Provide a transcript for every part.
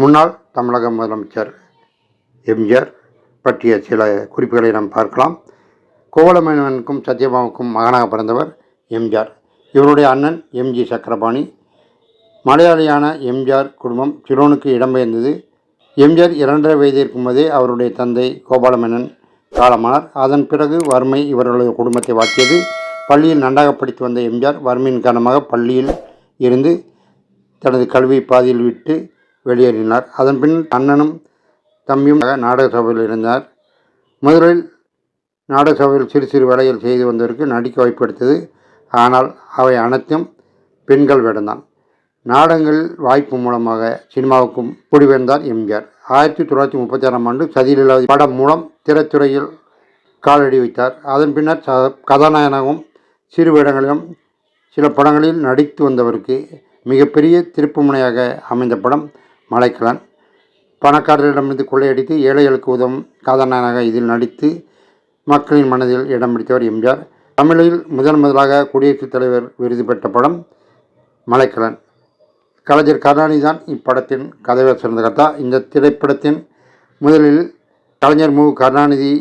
முன்னாள் தமிழக முதலமைச்சர் எம்ஜிஆர் பற்றிய சில குறிப்புகளை நாம் பார்க்கலாம். கோவலமேனனுக்கும் சத்யபாமுக்கும் மகனாக பிறந்தவர் எம்ஜிஆர். இவருடைய அண்ணன் எம்ஜி சக்கரபாணி. மலையாளியான எம்ஜிஆர் குடும்பம் சிலோனுக்கு இடம்பெயர்ந்தது. எம்ஜிஆர் இரண்டரை வயது இருக்கும்போதே அவருடைய தந்தை கோபாலமேனன் காலமானார். அதன் பிறகு வறுமை இவர்களது குடும்பத்தை வாழ்த்தியது. பள்ளியில் நன்றாக படித்து வந்த எம்ஜிஆர் வறுமையின் காரணமாக பள்ளியில் இருந்து தனது கல்வி பாதியில் விட்டு வெளியேறினார். அதன் பின் அண்ணனும் தம்பியும் நாடக சபையில் இருந்தார். முதலில் நாடக சபையில் சிறு சிறு வேலைகள் செய்து வந்தவருக்கு நடிக்க வாய்ப்பு எடுத்தது ஆனால் அவை அனைத்தும் பெண்கள் வேடம்தான். நாடகங்களில் வாய்ப்பு மூலமாக சினிமாவுக்கும் குடிபெயர்ந்தார் எம்ஜிஆர். ஆயிரத்தி தொள்ளாயிரத்தி முப்பத்தி ஆறாம் ஆண்டு சதிலீலாவதி படம் மூலம் திரைத்துறையில் காலடி வைத்தார். அதன் பின்னர் ச கதாநாயகனாகவும் சிறு வேடங்களிலும் சில படங்களில் நடித்து வந்தவருக்கு மிகப்பெரிய திருப்புமுனையாக அமைந்த படம் மலைக்கலன். பணக்காரரிடமிருந்து கொள்ளையடித்து ஏழைகளுக்கு உதவும் கதாநாயகனாக இதில் நடித்து மக்களின் மனதில் இடம் பிடித்தவர் எம்ஜிஆர். தமிழில் முதன் முதலாக குடியரசுத் தலைவர் விருது பெற்ற படம் மலைக்கலன். கலைஞர் கருணாநிதி தான் இப்படத்தின் கதையை சிறந்த கதா இந்த திரைப்படத்தின் முதலில் கலைஞர் மு. கருணாநிதி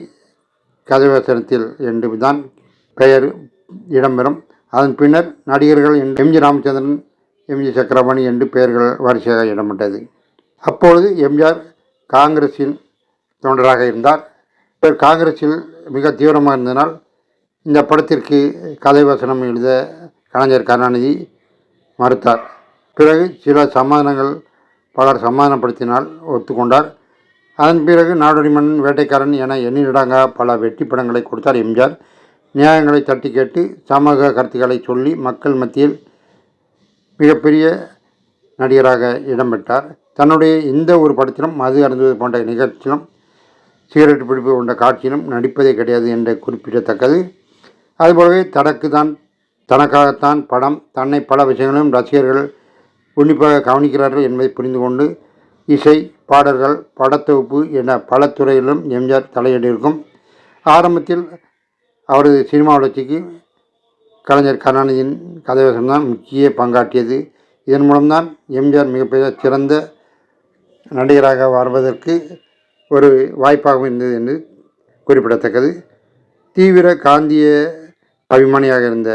கதைவசனத்தில் என்று தான் பெயர் இடம்பெறும். அதன் பின்னர் நடிகர்கள் M. MG Ramachandran MG Chakrapani என்று பெயர்கள் வரிசையாக இடம்பெற்றது. அப்பொழுது எம்ஜிஆர் காங்கிரஸின் தொண்டராக இருந்தார். இவர் காங்கிரஸில் மிக தீவிரமாக இருந்ததனால் இந்த படத்திற்கு கதை வசனம் எழுத கலைஞர் கருணாநிதி மறுத்தார். பிறகு சில சமாதானங்கள் பலர் சமாதானப்படுத்தினால் ஒத்துக்கொண்டார். அதன் பிறகு நாடோடி மன்னன் வேட்டைக்காரன் என எண்ணிடாங்க பல வெற்றி படங்களை கொடுத்தார் எம்ஜிஆர். நியாயங்களை தட்டி கேட்டு சமூக கருத்துக்களை சொல்லி மக்கள் மத்தியில் மிகப்பெரிய நடிகராக இடம்பெற்றார் தன்னுடைய எந்த ஒரு படத்திலும் மது அருந்துவது போன்ற நிகழ்ச்சியிலும் சிகரெட் பிடிப்பு போன்ற காட்சியிலும் நடிப்பதே கிடையாது என்று குறிப்பிடத்தக்கது. அதுபோலவே தனக்கு தான் தனக்காகத்தான் படம் தன்னை பல விஷயங்களும் ரசிகர்கள் உன்னிப்பாக கவனிக்கிறார்கள் என்பதை புரிந்து கொண்டு இசை பாடல்கள் படத்தொகுப்பு என பல துறையிலும் எம்ஜிஆர் தலையிட்டிருக்கும். ஆரம்பத்தில் அவரது சினிமா வளர்ச்சிக்கு கலைஞர் கருணாநிதியின் கதைவசம் தான் முக்கிய பங்காற்றியது. இதன் மூலம்தான் எம்ஜிஆர் மிகப்பெரிய சிறந்த நடிகராக வருவதற்கு ஒரு வாய்ப்பாகவும் இருந்தது என்று குறிப்பிடத்தக்கது. தீவிர காந்திய அபிமானியாக இருந்த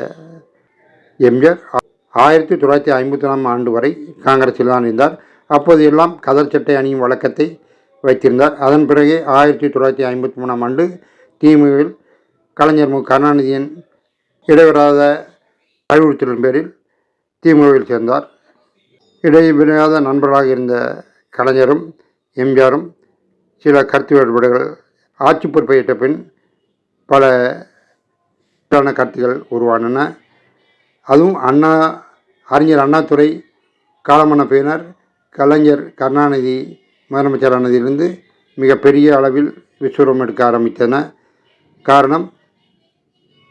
எம்ஜிஆர் ஆயிரத்தி தொள்ளாயிரத்தி ஐம்பத்தி ஒன்றாம் ஆண்டு வரை காங்கிரஸில் தான் இருந்தார். அப்போது எல்லாம் கதர் சட்டை அணியும் வழக்கத்தை வைத்திருந்தார். அதன் பிறகு ஆயிரத்தி தொள்ளாயிரத்தி ஐம்பத்தி மூணாம் ஆண்டு திமுகவில் கலைஞர் மு. கருணாநிதியின் இடைவிடாத அறிவுறுத்தலின் பேரில் திமுகவில் சேர்ந்தார். இடைவிடாத நண்பராக இருந்த கலைஞரும் எம்ஜிஆரும் சில கருத்து வேறுபாடுகள் ஆட்சி பொறுப்பை ஏற்ற பின் பல எதிரான கருத்துக்கள் உருவானன. அதுவும் அண்ணா அறிஞர் அண்ணாதுரை காலமான பின்னர் கலைஞர் கருணாநிதி முதலமைச்சரானதிலிருந்து மிகப்பெரிய அளவில் விஸ்வரூபம் எடுக்க ஆரம்பித்தன. காரணம்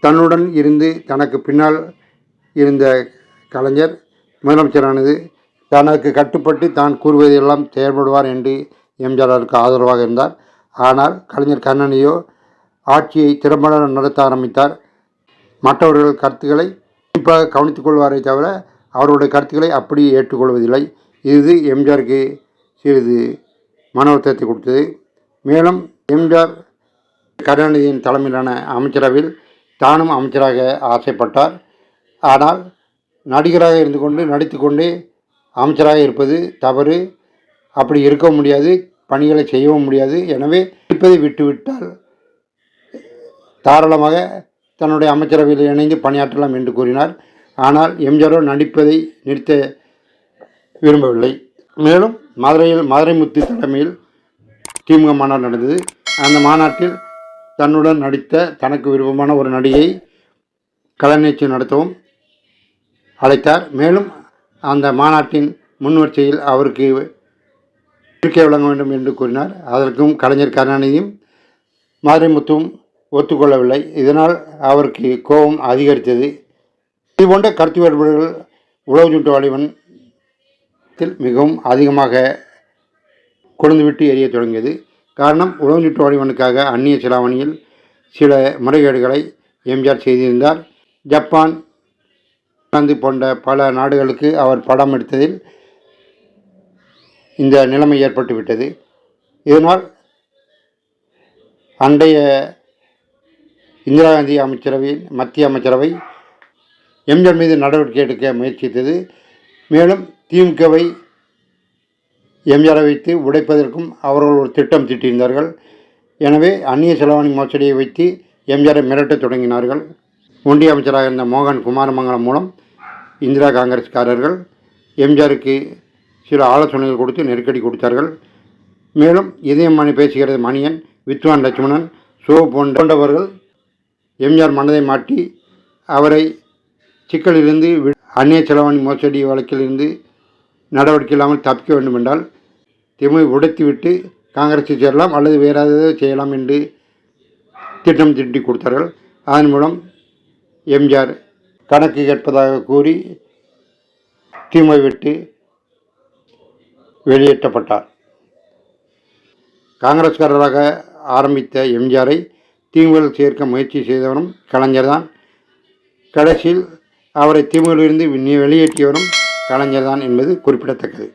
தன்னுடன் இருந்து தனக்கு பின்னால் இருந்த கலைஞர் முதலமைச்சரானது தனக்கு கட்டுப்பட்டு தான் கூறுவதையெல்லாம் செயல்படுவார் என்று எம்ஜிஆருக்கு ஆதரவாக இருந்தார். ஆனால் கலைஞர் கருணாநிதியோ ஆட்சியை திறம்பட நடத்த ஆரம்பித்தார். மற்றவர்கள் கருத்துக்களை குறிப்பாக கவனித்துக் கொள்வாரே தவிர அவருடைய கருத்துக்களை அப்படியே ஏற்றுக்கொள்வதில்லை. இது எம்ஜிஆருக்கு சிறிது மன வருத்தத்தை கொடுத்தது. மேலும் எம்ஜிஆர் கருணாநிதியின் தலைமையிலான அமைச்சரவையில் தானும் அமைச்சராக ஆசைப்பட்டார். ஆனால் நடிகராக இருந்து கொண்டு நடித்து கொண்டே அமைச்சராக இருப்பது தவறு. அப்படி இருக்க முடியாது பணிகளை செய்யவும் முடியாது. எனவே இருப்பதை விட்டுவிட்டால் தாராளமாக தன்னுடைய அமைச்சரவையில் இணைந்து பணியாற்றலாம் என்று கூறினார். ஆனால் எம்ஜிஆரோ நடிப்பதை நிறுத்த விரும்பவில்லை. மேலும் மதுரையில் மதுரைமுத்து தலைமையில் திமுக மாநாடு நடந்தது. அந்த மாநாட்டில் தன்னுடன் நடித்த தனக்கு விருப்பமான ஒரு நடிகை கலைநிகழ்ச்சி நடத்தவும் அழைத்தார். மேலும் அந்த மாநாட்டின் முன்வரிசையில் அவருக்கு இருக்கை வழங்க வேண்டும் என்று கூறினார். அதற்கும் கலைஞர் கருணாநிதியும் மாரிமுத்துவும் ஒத்துக்கொள்ளவில்லை. இதனால் அவருக்கு கோபம் அதிகரித்தது. இதுபோன்ற கருத்து வேறுபாடுகள் உழவு சுட்டு வாலிபன் மிகவும் அதிகமாக கொழுந்துவிட்டு எரிய தொடங்கியது. காரணம் உழவு சுட்டு வாலிபனுக்காக அந்நிய செலாவணியில் சில முறைகேடுகளை எம்ஜிஆர் செய்திருந்தார். ஜப்பான் இங்கிலாந்து போன்ற பல நாடுகளுக்கு அவர் படம் எடுத்ததில் இந்த நிலைமை ஏற்பட்டுவிட்டது. இதனால் அண்டைய இந்திரா காந்தி அமைச்சரவையின் மத்திய அமைச்சரவை எம்ஜிஆர் மீது நடவடிக்கை எடுக்க முயற்சித்தது. மேலும் திமுகவை எம்ஜிஆரை வைத்து உடைப்பதற்கும் அவர்கள் ஒரு திட்டம் தீட்டியிருந்தார்கள். எனவே அந்நிய செலவாணி மோசடியை வைத்து எம்ஜிஆரை மிரட்டத் தொடங்கினார்கள். ஒன்றிய அமைச்சராக இருந்த மோகன் குமாரமங்கலம் மூலம் இந்திரா காங்கிரஸ்காரர்கள் எம்ஜிஆருக்கு சில ஆலோசனைகள் கொடுத்து நெருக்கடி கொடுத்தார்கள். மேலும் இதயம் மணி பேசுகிறது மணியன் வித்வான் லட்சுமணன் சோ போன்றவர்கள் எம்ஜிஆர் மனதை மாட்டி அவரை சிக்கலிலிருந்து வி- அந்நிய செலவாணி மோசடி வழக்கிலிருந்து நடவடிக்கை இல்லாமல் தப்பிக்க வேண்டும் என்றால் திமுக உடைத்துவிட்டு காங்கிரஸில் சேரலாம் அல்லது வேறு ஏதாவது செய்யலாம் என்று திட்டம் திட்டி கொடுத்தார்கள். அதன் மூலம் எம்ஜிஆர் கணக்கு கேட்பதாக கூறி திமுக விட்டு வெளியேற்றப்பட்டார். காங்கிரஸ்காரராக ஆரம்பித்த எம்ஜிஆரை திமுகவில் சேர்க்க முயற்சி செய்தவரும் கலைஞர்தான். கடைசியில் அவரை திமுகவிலிருந்து வெளியேற்றியவரும் கலைஞர்தான் என்பது குறிப்பிடத்தக்கது.